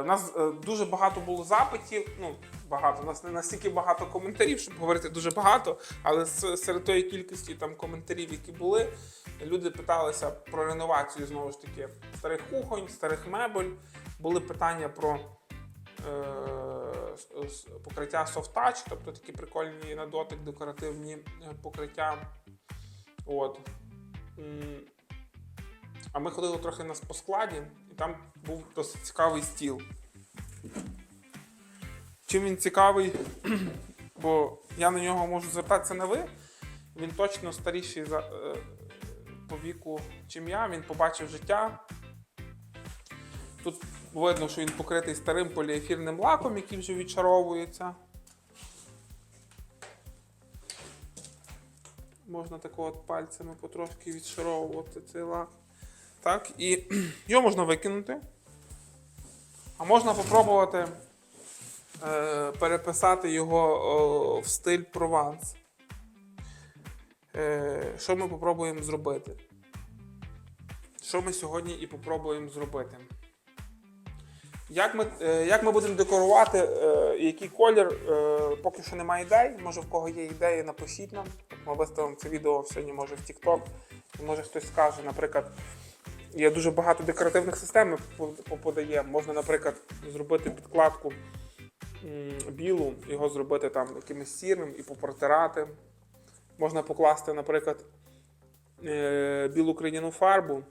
у нас е, дуже багато було запитів. Ну, багато, у нас не настільки багато коментарів, щоб говорити дуже багато, але серед тої кількості там коментарів, які були, люди питалися про реновацію знову ж таки старих кухонь, старих мебель. Були питання про е, покриття touch, тобто такі прикольні на дотик, декоративні е, покриття. От. А ми ходили трохи на по складі, там був досить цікавий стіл. Чим він цікавий, бо я на нього можу звертатися на ви. Він точно старіший за, е, по віку, чим я. Він побачив життя. Тут видно, що він покритий старим поліефірним лаком, який вже відшаровується. Можна тако от пальцями потрошки відшаровувати цей лак. Так, і його можна викинути. А можна попробувати е, переписати його о, в стиль Прованс. Е, що ми попробуємо зробити? Що ми сьогодні і попробуємо зробити? Як ми, е, як ми будемо декорувати, е, який колір, е, поки що немає ідей. Може, в кого є ідеї, напишіть нам. Ми виставимо це відео сьогодні, може, в TikTok. Може хтось скаже, наприклад, є дуже багато декоративних систем, ми по- по- подаємо. Можна, наприклад, зробити підкладку білу, його зробити там якимось сірим і попротирати. Можна покласти, наприклад, е, білу криняну фарбу,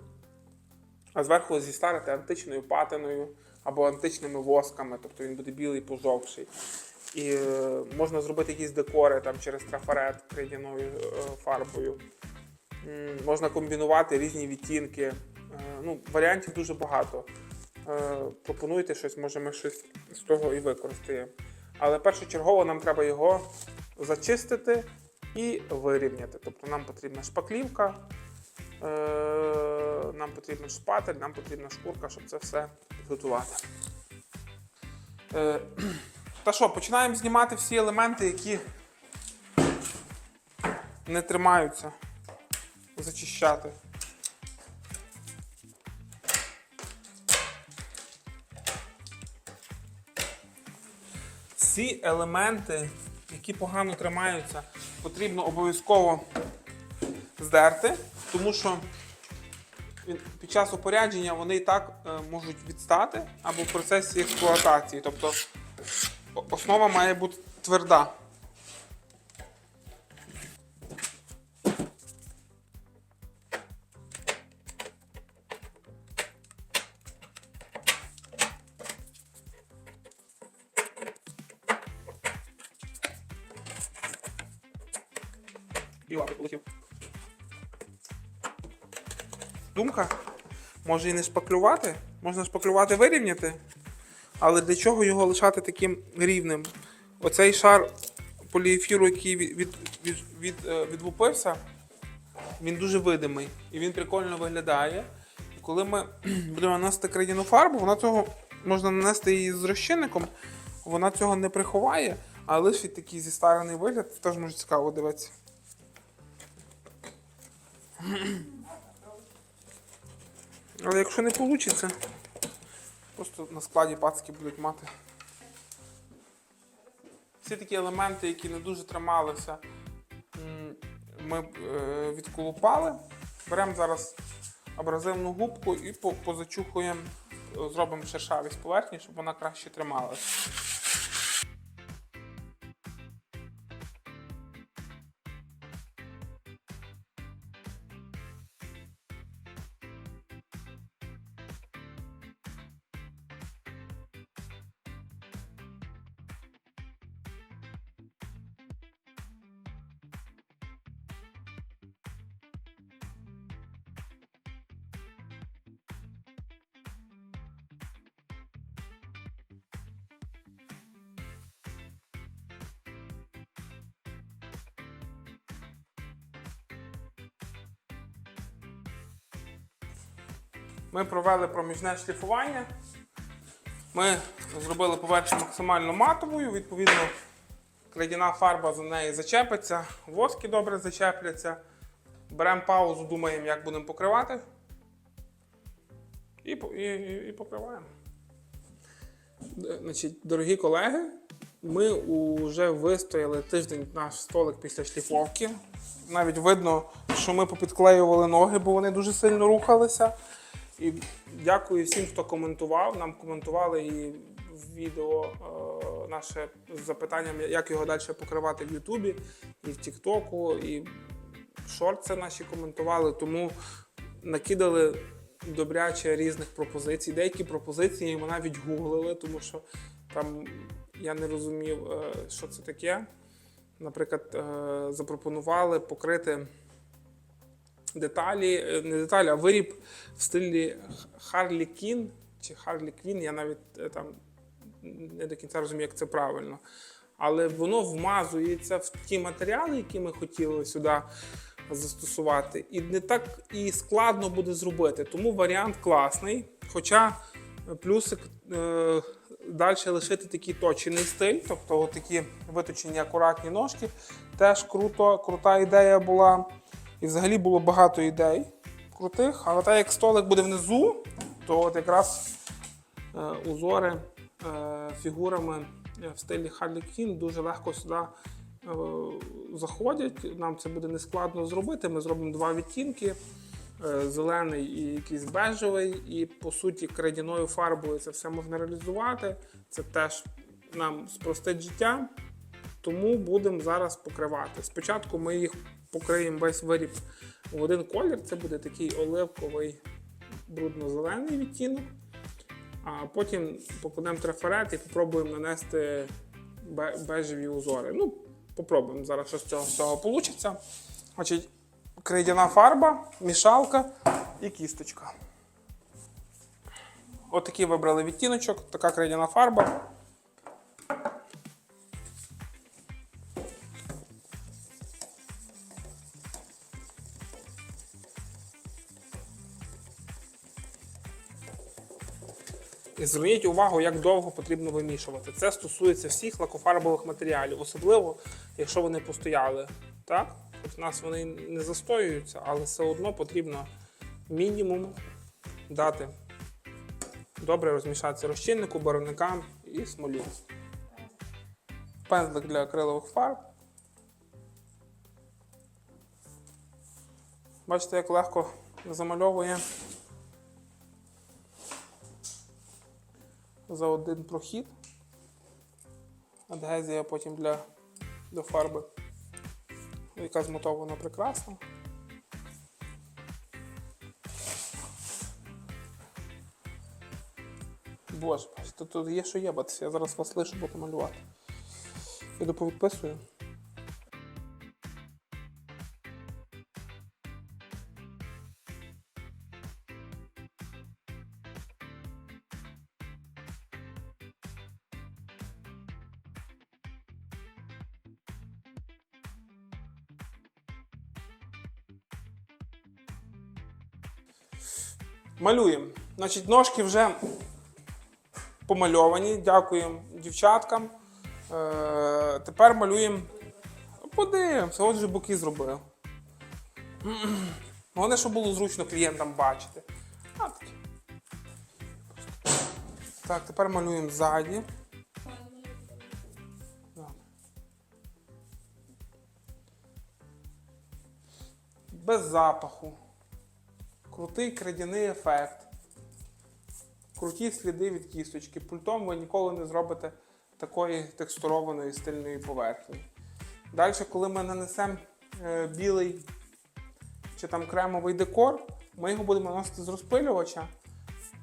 а зверху зістарити античною патиною або античними восками, тобто він буде білий пожовший. І е, можна зробити якісь декори там, через трафарет крейдяною е, фарбою. Можна комбінувати різні відтінки. Е, ну, варіантів дуже багато. Е, пропонуйте щось, може ми щось з того і використаємо. Але першочергово нам треба його зачистити і вирівняти. Тобто нам потрібна шпаклівка, е, нам потрібен шпатель, нам потрібна шкурка, щоб це все підготувати. Та що, починаємо знімати всі елементи, які не тримаються. Зачищати. Всі елементи, які погано тримаються, потрібно обов'язково здерти, тому що під час опорядження вони і так е, можуть відстати або в процесі експлуатації. Тобто основа має бути тверда. Біла полетів. Думка. Може і не шпаклювати, можна шпаклювати, вирівняти. Але для чого його лишати таким рівним? Оцей шар поліефіру, який від, від, від, від, е, відлупився, він дуже видимий і він прикольно виглядає. І коли ми будемо наносити крайніну фарбу, вона цього можна нанести її з розчинником, вона цього не приховає, а лишить такий зістарений вигляд, теж може цікаво дивитися. Але якщо не вийде, просто на складі пацки будуть мати. Всі такі елементи, які не дуже трималися, ми е, відколупали. Беремо зараз абразивну губку і позачухуємо, зробимо шершавість поверхні, щоб вона краще трималася. Ми провели проміжне шліфування. Ми зробили поверхню максимально матовою, відповідно, крейдяна фарба за неї зачепиться, воски добре зачепляться. Беремо паузу, думаємо, як будемо покривати. І, і, і, і покриваємо. Е, Значить, дорогі колеги, ми вже вистояли тиждень наш столик після шліфовки. Навіть видно, що ми попідклеювали ноги, бо вони дуже сильно рухалися. І дякую всім, хто коментував. Нам коментували і в відео е, наше з запитанням, як його далі покривати в Ютубі, і в Тіктоку, і шорти наші коментували. Тому накидали добряче різних пропозицій. Деякі пропозиції ми навіть гуглили, тому що там я не розумів, е, що це таке. Наприклад, е, запропонували покрити деталі, е, не деталі, а виріб в стилі Харлі Кін чи Харлі Квін. Я навіть е, там не до кінця розумію, як це правильно. Але воно вмазується в ті матеріали, які ми хотіли сюди застосувати. І не так і складно буде зробити. Тому варіант класний. Хоча плюсик е, далі лишити такий точений стиль, тобто такі виточені акуратні ножки. Теж круто, крута ідея була. І взагалі було багато ідей крутих. Але так як столик буде внизу, то от якраз е, узори е, фігурами е, в стилі Харлі Квін дуже легко сюди е, заходять. Нам це буде нескладно зробити. Ми зробимо два відтінки: е, зелений і якийсь бежевий. І по суті, крадяною фарбою це все можна реалізувати. Це теж нам спростить життя. Тому будемо зараз покривати. Спочатку ми їх покриємо весь виріб в один колір. Це буде такий оливковий брудно-зелений відтінок. А потім покладемо трафарет і спробуємо нанести бежеві узори. Ну, попробуємо зараз, що з цього всього вийде. Значить, крейдяна фарба, мішалка і кісточка. Отакий вибрали відтіночок, така крейдяна фарба. Зверніть увагу, як довго потрібно вимішувати. Це стосується всіх лакофарбових матеріалів, особливо, якщо вони постояли. Так? В нас вони не застоюються, але все одно потрібно мінімум дати добре розмішатися розчиннику, барвникам і смолі. Пензлик для акрилових фарб. Бачите, як легко замальовує за один прохід. Адгезія потім для, до фарби, яка змотована прекрасно. Боже, тут є що єбатися, я зараз вас лишу буду малювати. Іду повідписую. Малюємо. Значить, ножки вже помальовані. Дякуємо дівчаткам. Е, тепер малюємо. Подивимося, от же боки зробив. Головне, щоб було зручно клієнтам бачити. А, такі. Так, тепер малюємо ззаді. Без запаху. Крутий крадяний ефект. Круті сліди від кісточки. Пультом ви ніколи не зробите такої текстурованої стильної поверхні. Далі, коли ми нанесемо е, білий чи там кремовий декор, ми його будемо наносити з розпилювача,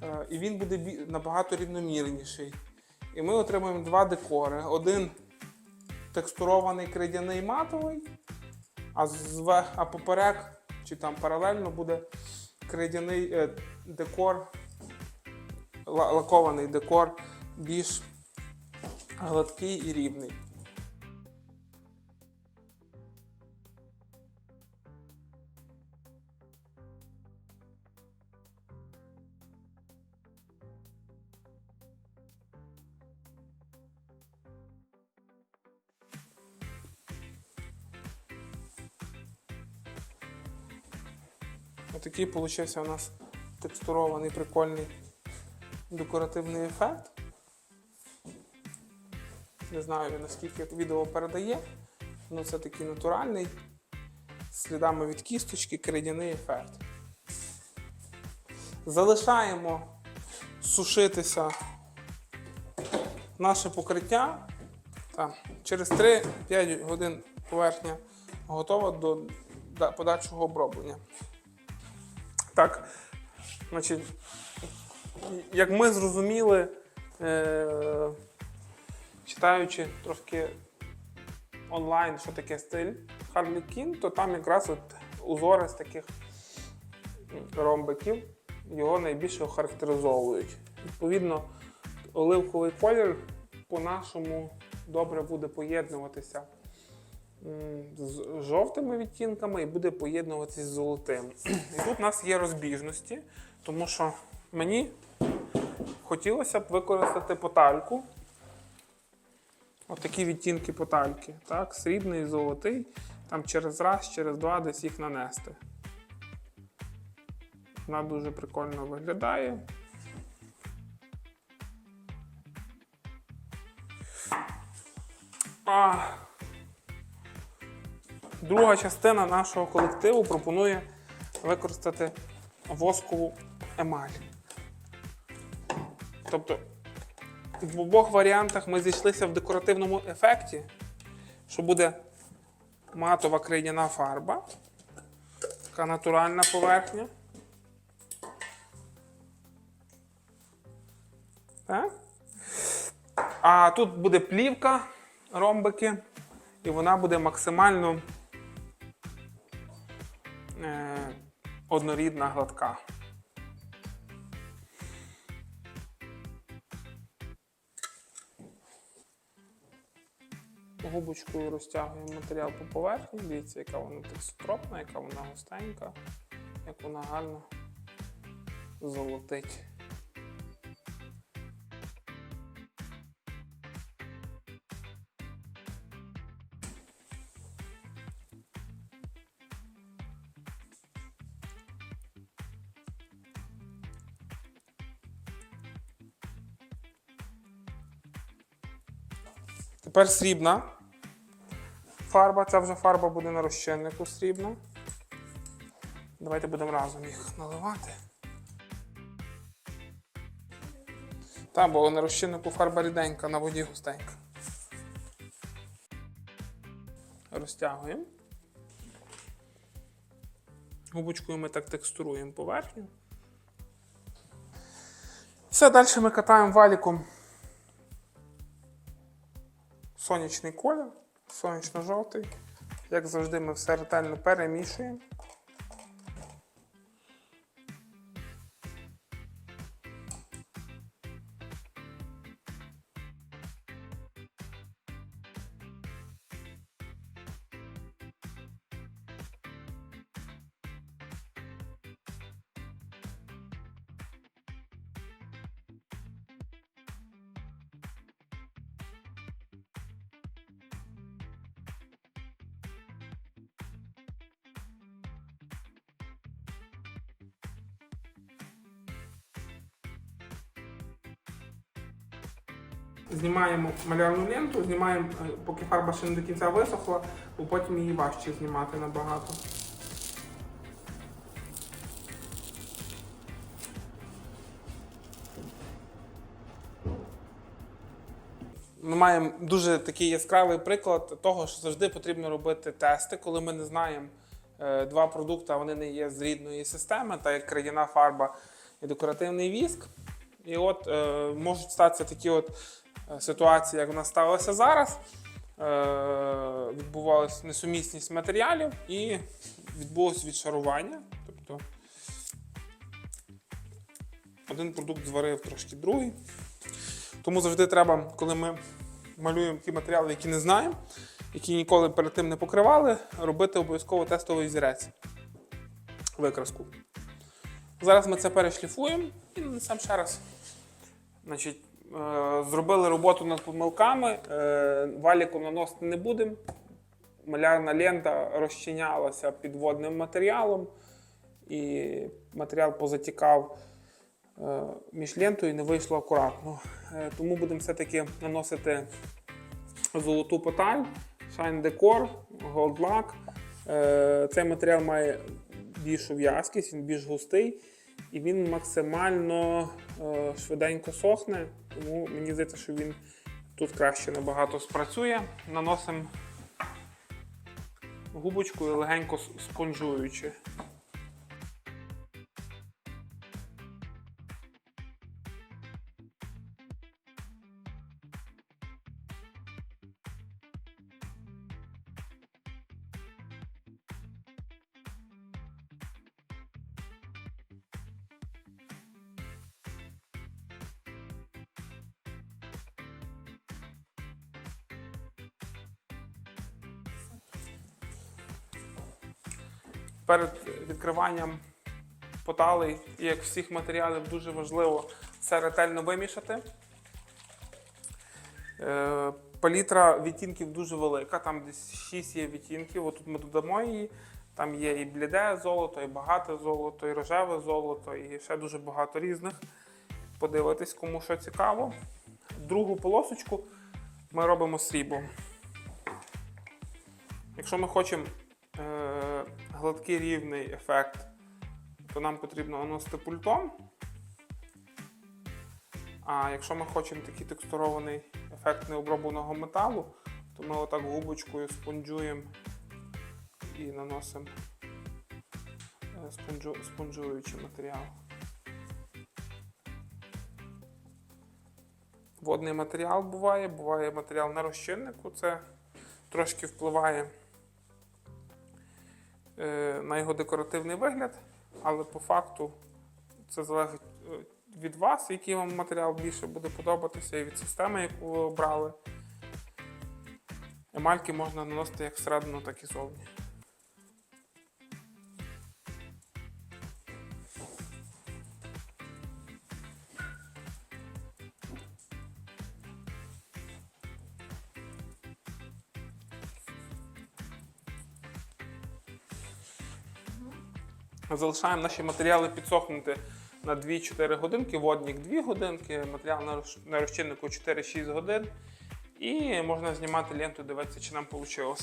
е, і він буде набагато рівномірніший. І ми отримаємо два декори. Один текстурований кридяний матовий, а, а поперек чи там паралельно буде кридяний е, декор, лакований декор більш гладкий і рівний. Отакий получився у нас текстурований прикольний декоративний ефект. Не знаю наскільки відео передає. Ну це такий натуральний, слідами від кісточки, крейдяний ефект. Залишаємо сушитися наше покриття. Та, через 3-5 годин поверхня готова до подальшого оброблення. Так, значить, як ми зрозуміли, е- читаючи трошки онлайн, що таке стиль Harlequin, то там якраз от узори з таких ромбиків його найбільше охарактеризовують. Відповідно, оливковий колір по-нашому добре буде поєднуватися з жовтими відтінками і буде поєднуватися з золотим. І тут у нас є розбіжності, тому що мені хотілося б використати потальку. Отакі відтінки потальки. Так? Срібний золотий. Там через раз, через два десь їх нанести. Вона дуже прикольно виглядає. А, друга частина нашого колективу пропонує використати воскову емаль. Тобто в обох варіантах ми зійшлися в декоративному ефекті, що буде матова крейдяна фарба, така натуральна поверхня. Так? А тут буде плівка, ромбики, і вона буде максимально однорідна гладка. Губочкою розтягуємо матеріал по поверхні. Дивіться, яка вона текстурна, яка вона густенька, як вона гарно золотить. Тепер срібна фарба. Ця вже фарба буде на розчиннику срібна. Давайте будемо разом їх наливати. Так, бо на розчиннику фарба ріденька, на воді густенька. Розтягуємо. Губочкою ми так текстуруємо поверхню. Все, далі ми катаємо валіком сонячний колір, сонячно-жовтий. Як завжди, ми все ретельно перемішуємо. Знімаємо малярну ленту, знімаємо, е, поки фарба ще не до кінця висохла, бо потім її важче знімати набагато. Ми маємо дуже такий яскравий приклад того, що завжди потрібно робити тести, коли ми не знаємо е, два продукти, вони не є з рідної системи, так як краяна фарба і декоративний віск. І от е, можуть статися такі от ситуації, як в нас сталося зараз. Е, відбувалася несумісність матеріалів і відбулось відшарування. Тобто один продукт зварив трошки другий. Тому завжди треба, коли ми малюємо ті матеріали, які не знаємо, які ніколи перед тим не покривали, робити обов'язково тестовий зірець викраску. Зараз ми це перешліфуємо і нанесемо ще раз. Значить, е, зробили роботу над помилками, е, валіком наносити не будемо. Малярна лента розчинялася під водним матеріалом, і матеріал позатікав е, між лентою і не вийшло акуратно. Е, Тому будемо все-таки наносити золоту поталь, Shine Decor, Gold Lack. Е, Цей матеріал має більшу в'язкість, він більш густий і він максимально е, швиденько сохне, тому мені здається, що він тут краще набагато спрацює. Наносимо губочкою легенько спонжуючи. Перед відкриванням поталей, і як всіх матеріалів, дуже важливо все ретельно вимішати. Е, Палітра відтінків дуже велика, там десь 6 є відтінків. Отут ми додамо її. Там є і бліде золото, і багате золото, і рожеве золото, і ще дуже багато різних. Подивитись, кому що цікаво. Другу полосочку ми робимо сріблом. Якщо ми хочемо гладкий рівний ефект, то нам потрібно наносити пультом. А якщо ми хочемо такий текстурований ефект необробленого металу, то ми отак губочкою спонжуємо і наносимо е, спонжу, спонжуючий матеріал. Водний матеріал буває, буває матеріал на розчиннику, це трошки впливає на його декоративний вигляд, але по факту це залежить е, від вас, який вам матеріал більше буде подобатися, і від системи, яку ви обрали. Емальки можна наносити як всередину, так і зовні. Залишаємо наші матеріали підсохнути на 2-4 годинки, водник 2 годинки, матеріал на розчиннику 4-6 годин. І можна знімати ленту, дивитися, чи нам вийшло.